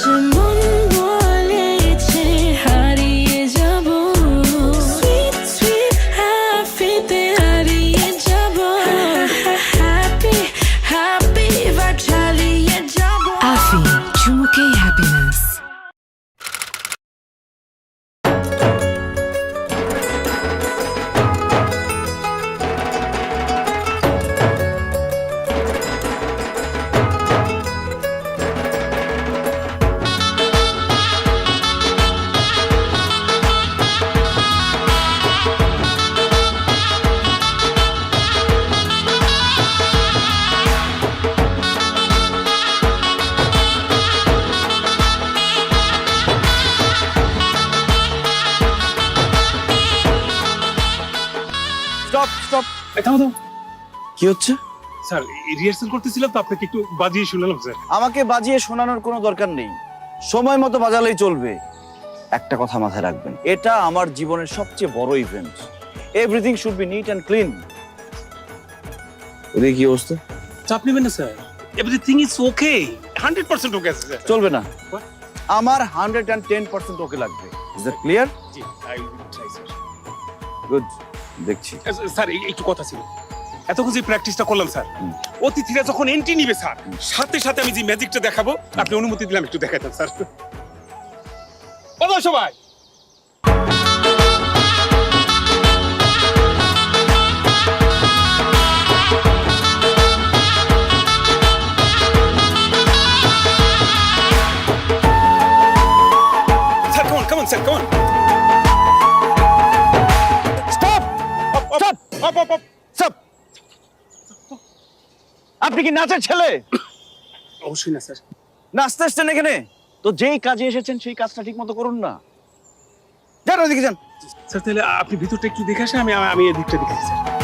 沉默 থামো থামো। কি হচ্ছে? স্যার রিহার্সাল করতেছিলাম তো আপনাকে একটু বাজিয়ে শুনলাম স্যার। আমাকে বাজিয়ে শোনানোর কোনো দরকার নেই। সময় মতো বাজালেই চলবে। একটা কথা মাথায় রাখবেন এটা আমার জীবনের সবচেয়ে বড় event everything should be neat and clean ওদিকে কি অবস্থা? চাপ নেবেন না sir. Everything is okay hundred percent okay আছে স্যার। চলবে না। আমার hundred and ten percent okay লাগবে। Is that clear G I will try sir good দেখছি। স্যার একটু কথা ছিল। এতক্ষণ যে প্র্যাকটিসটা করলাম স্যার অতিথিরা যখন এন্ট্রি নিবে স্যার সাথে সাথে আমি যে ম্যাজিকটা দেখাবো আপনি অনুমতি দিলাম একটু দেখাতাম স্যার। বলো সবাই। স্টপ আপনি কি নাচের ছেলে? অবশ্যই না স্যার। নাচতে না এখানে? তো যেই কাজে এসেছেন সেই কাজটা ঠিক মতো করুন না। যান ওদিকে যান। স্যার তাহলে আপনি ভিতরটা একটু দেখে আসেন আমি আমি এদিকটা দেখে স্যার।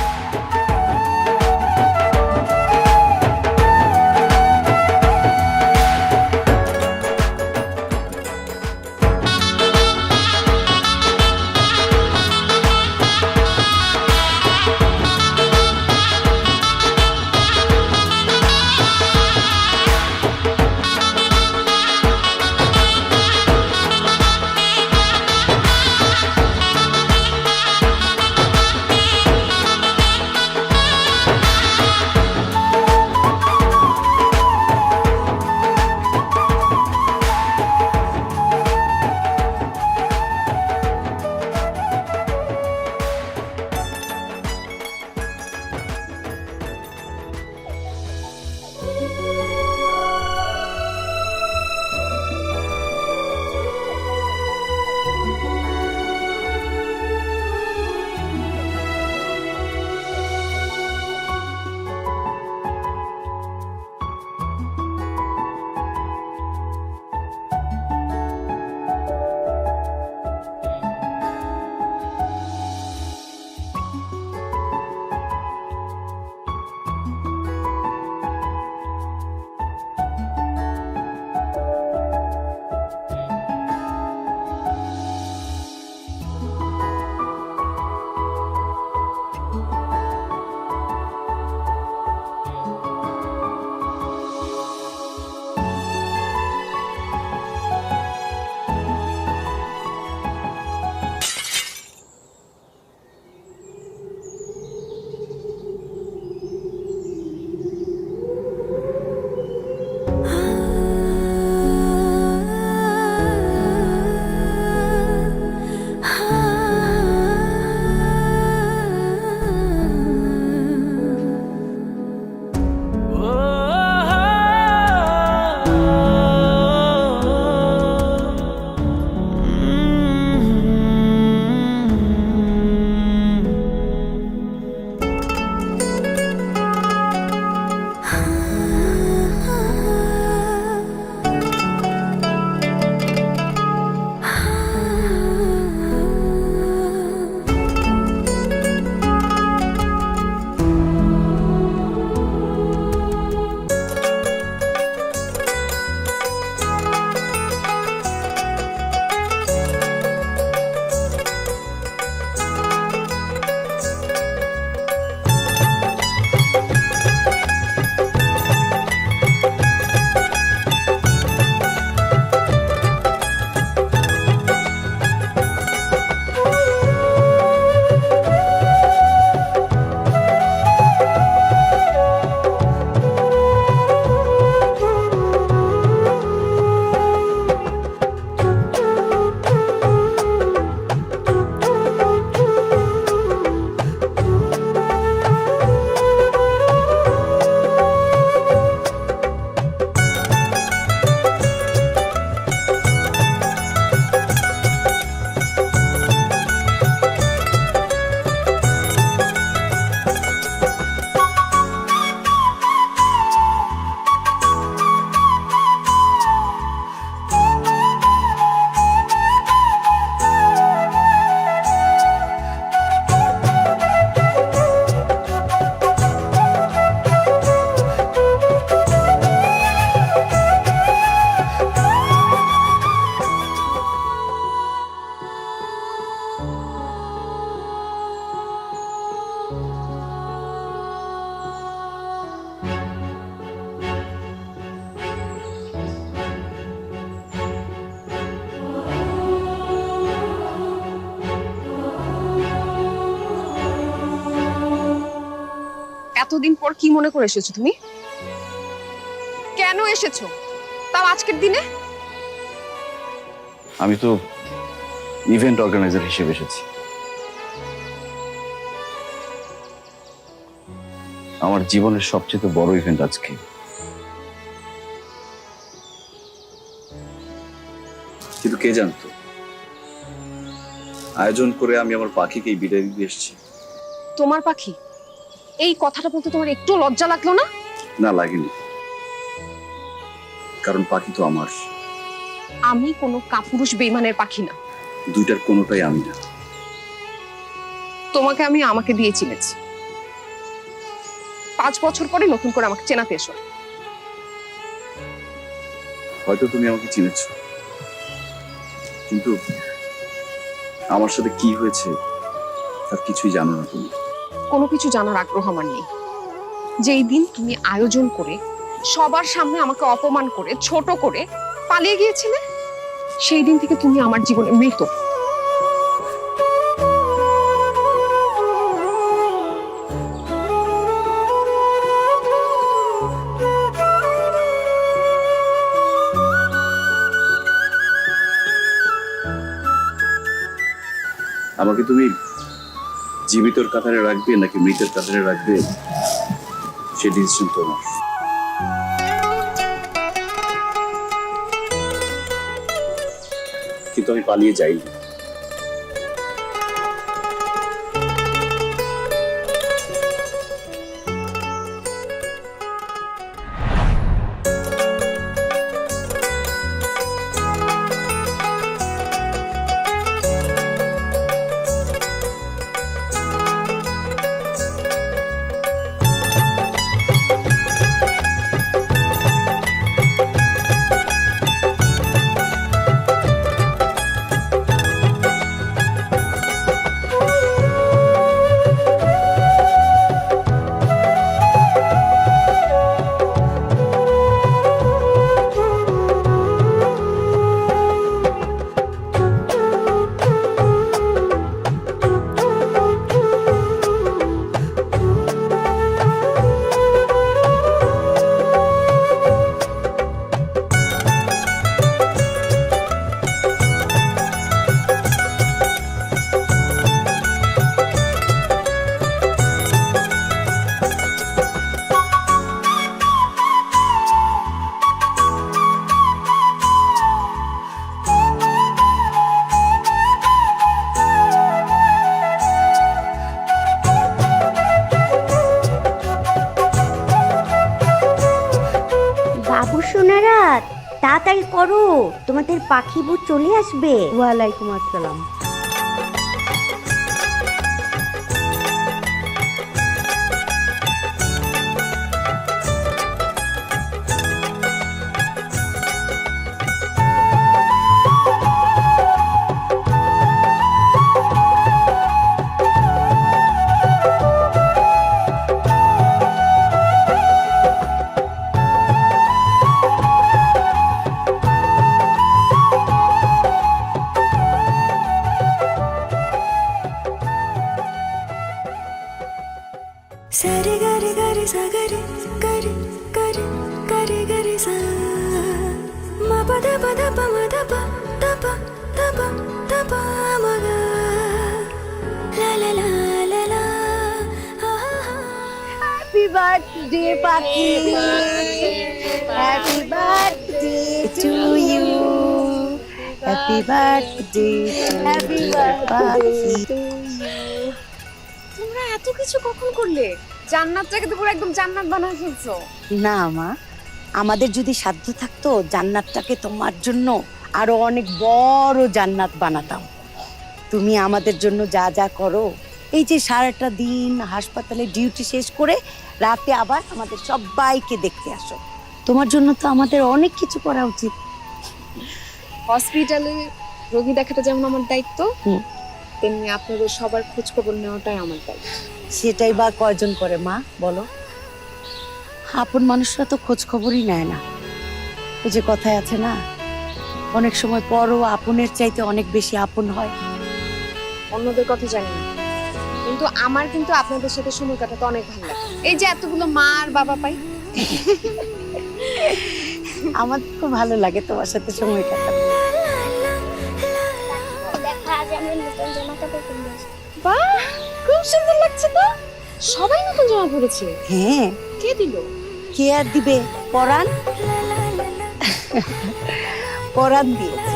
এতদিন পর কি মনে করে এসেছ তুমি? কেন এসেছ? তাও আজকের দিনে? আমি তো ইভেন্ট অর্গানাইজার হিসেবে এসেছি। আমার জীবনের সবচেয়ে বড় ইভেন্ট আজকে। কিন্তু কে জানতো? আয়োজন করে আমি আমার পাখিকে বিদায় দিতে এসেছি। তোমার পাখি? এই কথাটা বলতে তোমার একটু লজ্জা লাগল না? না লাগেনি। কারণ পাখি তো আমার। আমি কোনো কাপুরুষ বেইমানের পাখি না। দুইটার কোনোটাই আমি না। তোমাকে আমি আমাকে দিয়ে চিনেছি। পাঁচ বছর পরে নতুন করে আমাকে চেনাতে এসো। হয়তো তুমি আমাকে চিনেছ। কিন্তু আমার সাথে কি হয়েছে তার কিছুই জানো না তুমি। কোনো কিছু জানার আগ্রহ আমার নেই। যেই দিন তুমি আয়োজন করে, সবার সামনে আমাকে অপমান করে, ছোট করে পালিয়ে গিয়েছিলে, সেই দিন থেকে তুমি আমার জীবনে মৃত। আমাকে তুমি জীবিতর কাতারে রাখবে নাকি মৃতের কাতারে রাখবে সে ডিসিশন তোমার। কিন্তু আমি পালিয়ে যাই তোমাদের পাখি বউ চলে আসবে। ওয়ালাইকুম আসসালাম। বার্থডে পাখি happy birthday to you happy birthday happy birthday তোমরা এত কিছু কখন করলে? জান্নাতটাকে তো পুরো একদম জান্নাত বানায় ফেলছো। না মা। আমাদের যদি সাধ্য থাকতো জান্নাতটাকে তোমার জন্য আরও অনেক বড় জান্নাত বানাতাম। তুমি আমাদের জন্য যা যা করো এই যে সারাটা দিন হাসপাতালে ডিউটি শেষ করে রাতে আবার আমাদের সবাইকে দেখতে আসো। তোমার জন্য তো আমাদের অনেক কিছু করা উচিত। হসপিটালে রোগী দেখাটা যেমন আমার দায়িত্ব। তেমনি আপনাদের সবার খোঁজ খবর নেওয়াটাই আমার দায়িত্ব। সেটাই বা কয়জন করে মা? বলো। আপন মানুষরা তো খোঁজ খবরই নেয় না। ওই যে কথায় আছে না অনেক সময় পরও আপনের চাইতে অনেক বেশি আপন হয়। অন্যদের কথা জানি না। কিন্তু আমার কিন্তু আপনাদের সাথে সময় কাটাতে অনেক ভালো লাগে। এই যে এতগুলো মা আর বাবা পাই। আমার খুব ভালো লাগে তোমার সাথে সময় কাটাতে। বাহ খুব সুন্দর লাগছে তো। সবাই নতুন জামা পরেছে। হ্যাঁ। কে দিল? কে আর দিবে? পরাণ? পরাণ দিয়েছে।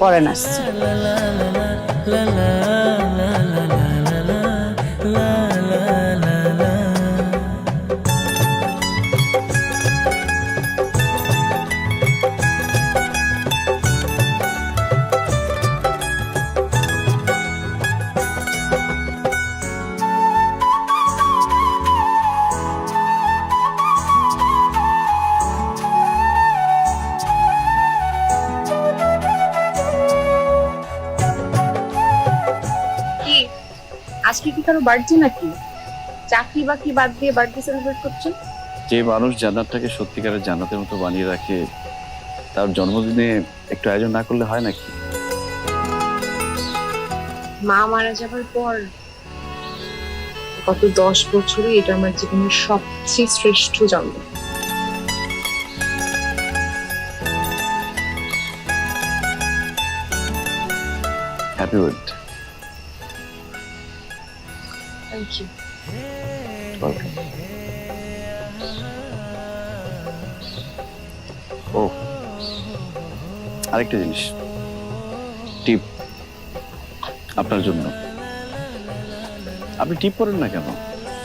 বুঝছি, পরাণ বার্থডে নাকি? চাকরি বাকরি বাদ দিয়ে বার্থডে সেলিব্রেট করছেন যে মানুষ জান্নাতটাকে সত্যিকারের জান্নাতের মতো বানিয়ে রাখে তার জন্মদিনে একটু আয়োজন না করলে হয় নাকি? মা মারা যাবার পর গত দশ বছরে এটা আমার জীবনের সবচেয়ে শ্রেষ্ঠ জন্ম। হ্যাপি বার্থডে থ্যাংক ইউ ও আরেকটা জিনিস। টিপ আপনার জন্য। আপনি টিপ পরেন না কেন?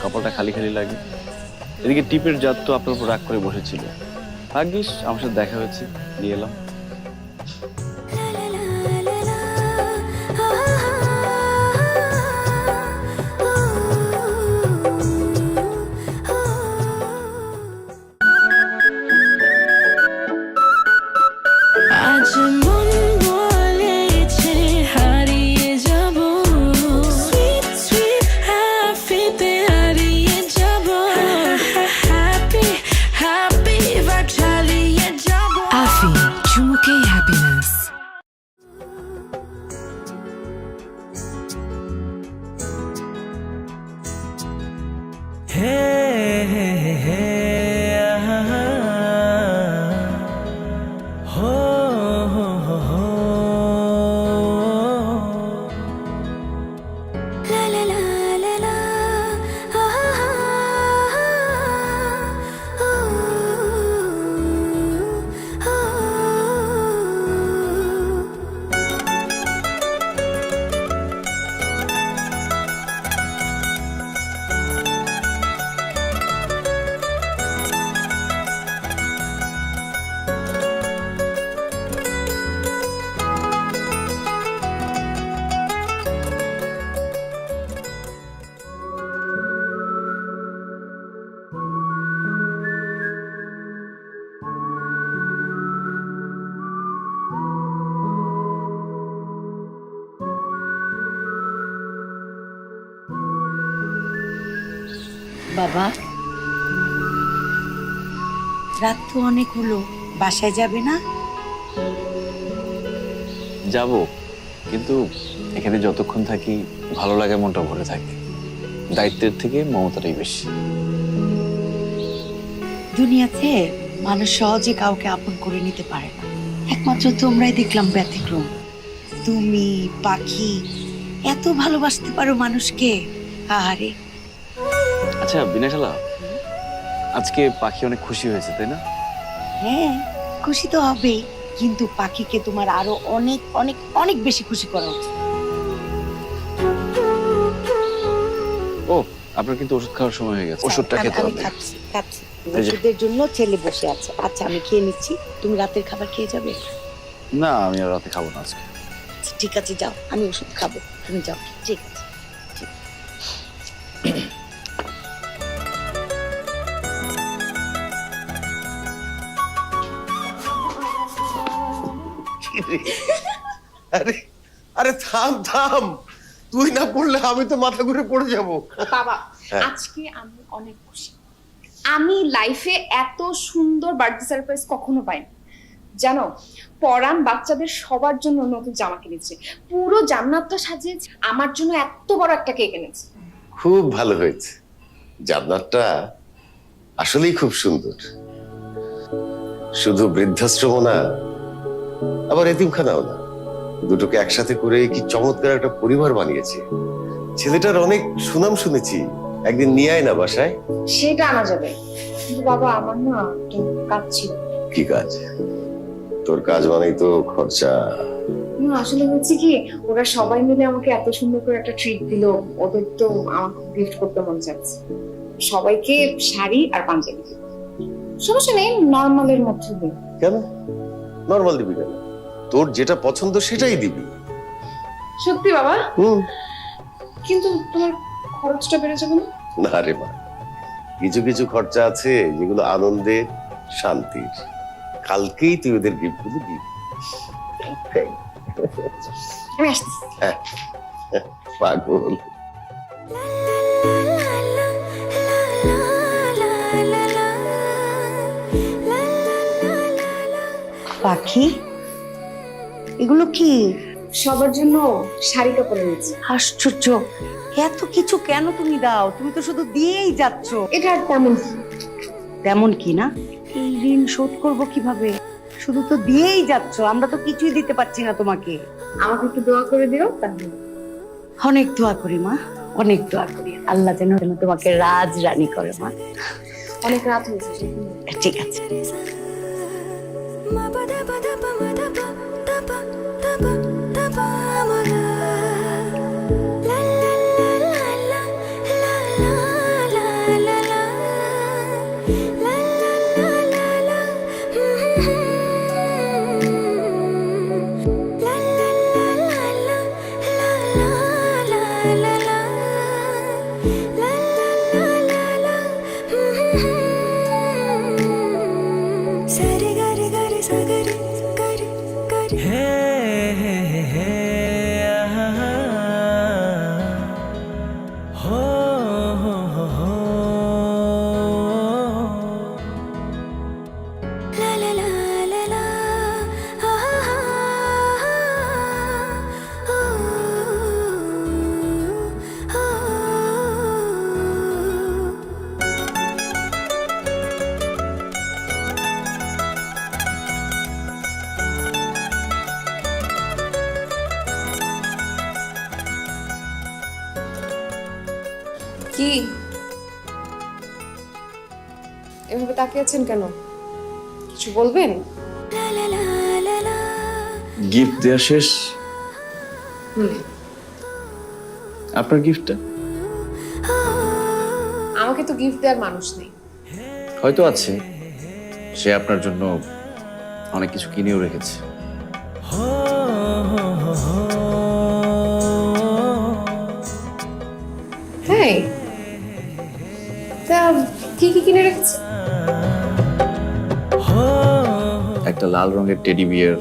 কপালটা খালি খালি লাগে। এদিকে টিপের জাত তো আপনার উপর রাগ করে বসেছিল। ভাগ্যিস, আমার সাথে দেখা হয়েছে। নিয়ে এলাম। বাবা। রাত তো অনেক হলো বাসায় যাবে না? যাব কিন্তু এখানে যতক্ষণ থাকি ভালো লাগে মনটা ভরে থাকে। দায়িত্বের থেকে মমতাটাই বেশি। দুনিয়াতে মানুষ সহজে কাউকে আপন করে নিতে পারে না। একমাত্র তোমরাই দেখলাম ব্যতিক্রম। তুমি পাখি এত ভালোবাসতে পারো মানুষকে। আরে আচ্ছা বিনাশালা আজকে পাখি অনেক খুশি হয়েছে তাই না? হ্যাঁ খুশি তো হবেই কিন্তু পাখিকে তোমার আরও অনেক অনেক অনেক বেশি খুশি করা উচিত। ও আপনার কিন্তু ওষুধ খাওয়ার সময় হয়ে গেছে। ওষুধটা খেতে হবে। খাচ্ছি খাচ্ছি। ওষুধের জন্য ছেলে বসে আছে। আচ্ছা আমি খেয়ে নিচ্ছি। তুমি রাতের খাবার খেয়ে যাবে? না আমি আর রাতে খাব না আজকে। আচ্ছা, ঠিক আছে যাও। আমি ওষুধ খাব। তুমি যাও। ঠিক আছে। আরে আরে থাম থাম। তুই না পড়লে আমি তো মাথা ঘুরে পড়ে যাব। বাবা হ্যাঁ। আজকে আমি অনেক খুশি। আমি লাইফে এত সুন্দর বার্থডে সারপ্রাইজ কখনো পাইনি। জানো পরাণ বাচ্চাদের সবার জন্য নতুন জামা কিনেছে। পুরো জান্নাতটা সাজিয়েছে। আমার জন্য এত বড় একটা কেক এনেছে। খুব ভালো হয়েছে। জান্নাতটা আসলেই খুব সুন্দর। শুধু বৃদ্ধাশ্রম না আবার এতিমখানাও না। দুটোকে একসাথে করে কি চমৎকার একটা পরিবার বানিয়েছে। ছেলেটার অনেক সুনাম শুনেছি একদিন নিয়ে আয় না বাসায়। সেটা আনা যাবে। কিন্তু বাবা আমার না একটু কাজ ছিল। কি কাজ? তোর কাজ মানেই তো খরচা। না আসলে হচ্ছে কি ওরা সবাই মিলে আমাকে এত সুন্দর করে একটা ট্রিট দিল। ওদের তো আমাকে গিফট করতে মন চাচ্ছে। সবাইকে শাড়ি আর পাঞ্জাবি। সমস্যা নেই নর্মালের মধ্যে কেন? নর্মাল দিবি কেন? তোর যেটা পছন্দ সেটাই দিবি। সত্যি বাবা? হুম। কিন্তু তোমার খরচটা বেড়ে যাবে না? না রে মা কিছু কিছু খরচা আছে যেগুলো আনন্দের শান্তির। কালকেই তুই ওদের গিফটগুলো দিবি আমি আসতেছি পাগল। পাখি? এগুলো কি? সবার জন্য শাড়ি কাপড় এনেছি আশ্চর্য। এত কিছু কেন তুমি দাও? তুমি তো শুধু দিয়েই যাচ্ছ। এটা আর তেমন তেমন কি না? এই ঋণ শোধ করব কীভাবে? শুধু তো দিয়েই যাচ্ছ আমরা তো কিছুই দিতে পারছি না তোমাকে। আমাকে একটু দোয়া করে দিও তাহলে। অনেক দোয়া করি মা। অনেক দোয়া করি। আল্লাহ যেন যেন তোমাকে রাজ রানী করে মা। অনেক রাত হয়েছে ঠিক আছে। Ма-па-да-па-да-па-ма-да কি? এভাবে তাকিয়েছেন কেন? কিছু বলবেন? গিফট দেওয়া শেষ? আপনার গিফটটা আমাকে তো গিফট দেওয়ার মানুষ নেই। হয়তো আছে। সে আপনার জন্য অনেক কিছু কিনেও রেখেছে। কি কি কিনে রেখেছে? একটা লাল রঙের টেডি বিয়ার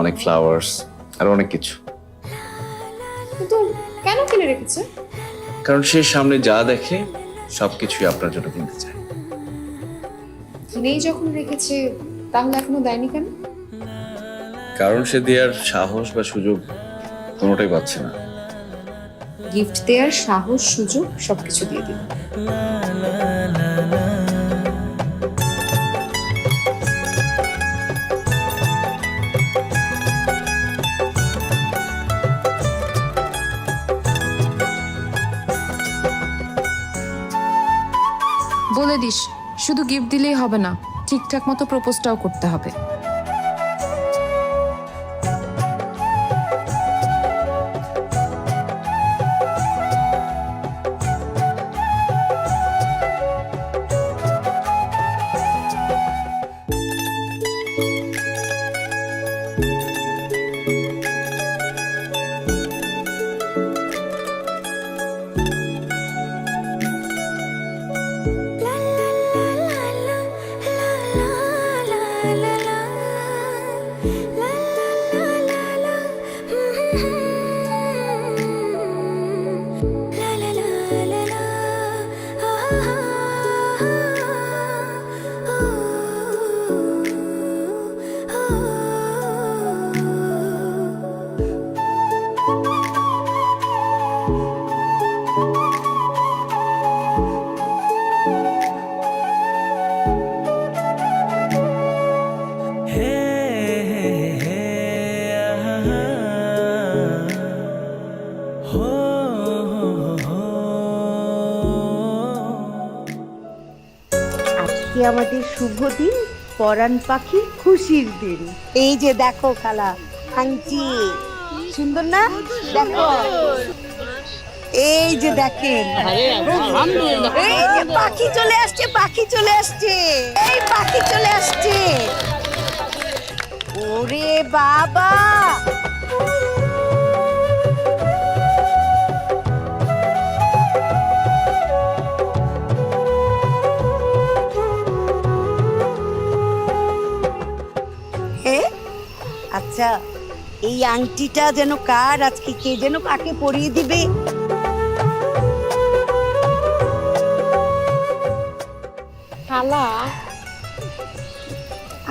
অনেক ফ্লাওয়ার্স আর অনেক কিছু। কিন্তু কেন কিনে রেখেছে? কারণ সে সামনে যা দেখে সবকিছুই আপনার জন্য কিনতে চায়। কিনেই যখন রেখেছে তাহলে এখনও দেয়নি কেন? কারণ সে দেওয়ার সাহস বা সুযোগ কোনোটাই পাচ্ছে না। গিফট দেওয়ার সাহস, সুযোগ সবকিছু দিয়ে দিল। বলে দিস, শুধু গিফট দিলেই হবে না, ঠিকঠাক মতো প্রপোজটাও করতে হবে। আমাদের শুভ দিন, পরাণ পাখির খুশির দিন। এই যে দেখো খালা আংটি সুন্দর না? দেখো। এই যে দেখেন। এই যে পাখি চলে আসছে, পাখি চলে আসছে। এই পাখি চলে আসছে। ওরে বাবা! আচ্ছা এই আংটিটা যেন কার? আজকে কে যেন কাকে পরিয়ে দিবে? খালা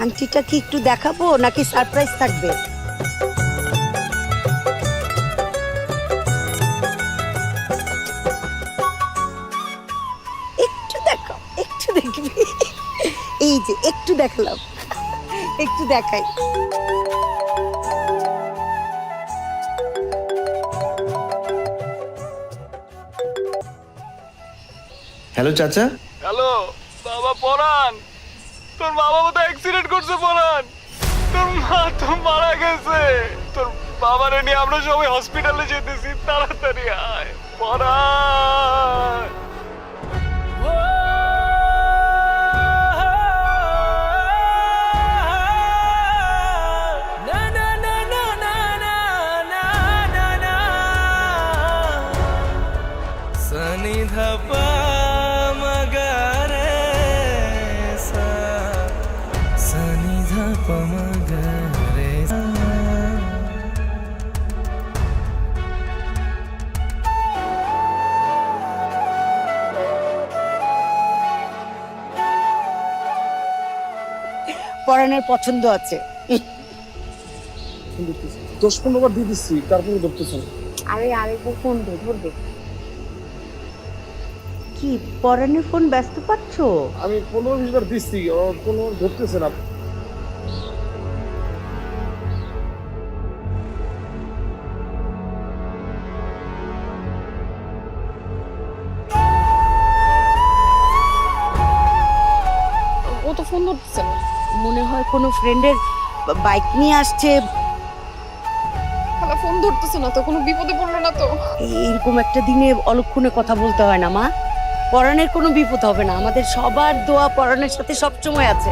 আংটিটা কি একটু দেখাবো নাকি সারপ্রাইজ থাকবে? একটু দেখো একটু দেখবি। এই যে একটু দেখালাম। একটু দেখাই। হ্যালো, চাচা? হ্যালো, বাবা পরান। তোর বাবা তো অ্যাক্সিডেন্ট করছে পরান। তোর মা তো মারা গেছে। তোর বাবারে নিয়ে আমরা সবাই হসপিটালে যেতেছি। তাড়াতাড়ি আয়। পরান! পরাণের পছন্দ আছে। দশ পনেরো বার দিয়ে দিচ্ছি তারপরে ধরতেছে। আরে আরেকবার ফোন দে ধরবে। কি পরানের ফোন ব্যস্ত পাচ্ছ? আমি পনেরো বিশ বার দিচ্ছি ও কোনো ধরতেছে না। কোনো ফ্রেন্ডের বাইক নিয়ে আসছে। খালা ফোন ধরতেছে না তো কোনো বিপদে পড়ল না তো? এইরকম একটা দিনে অলক্ষণে কথা বলতে হয় না মা। পরাণের কোনো বিপদ হবে না আমাদের সবার দোয়া পরাণের সাথে সবসময় আছে।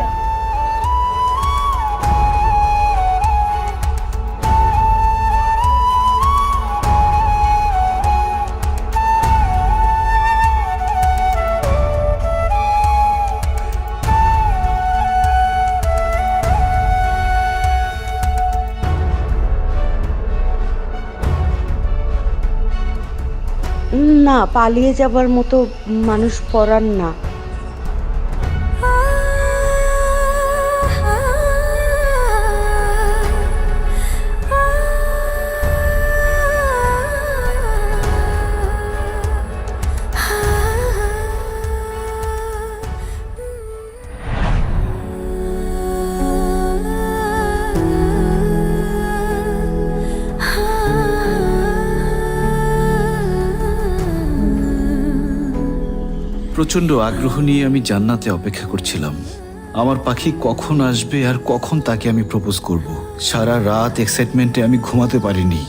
না পালিয়ে যাবার মতো মানুষ পরার না। প্রচণ্ড আগ্রহ নিয়ে আমি জান্নাতে অপেক্ষা করছিলাম। আমার পাখি কখন আসবে আর কখন তাকে আমি প্রপোজ করব? সারা রাত এক্সাইটমেন্টে আমি ঘুমাতে পারিনি।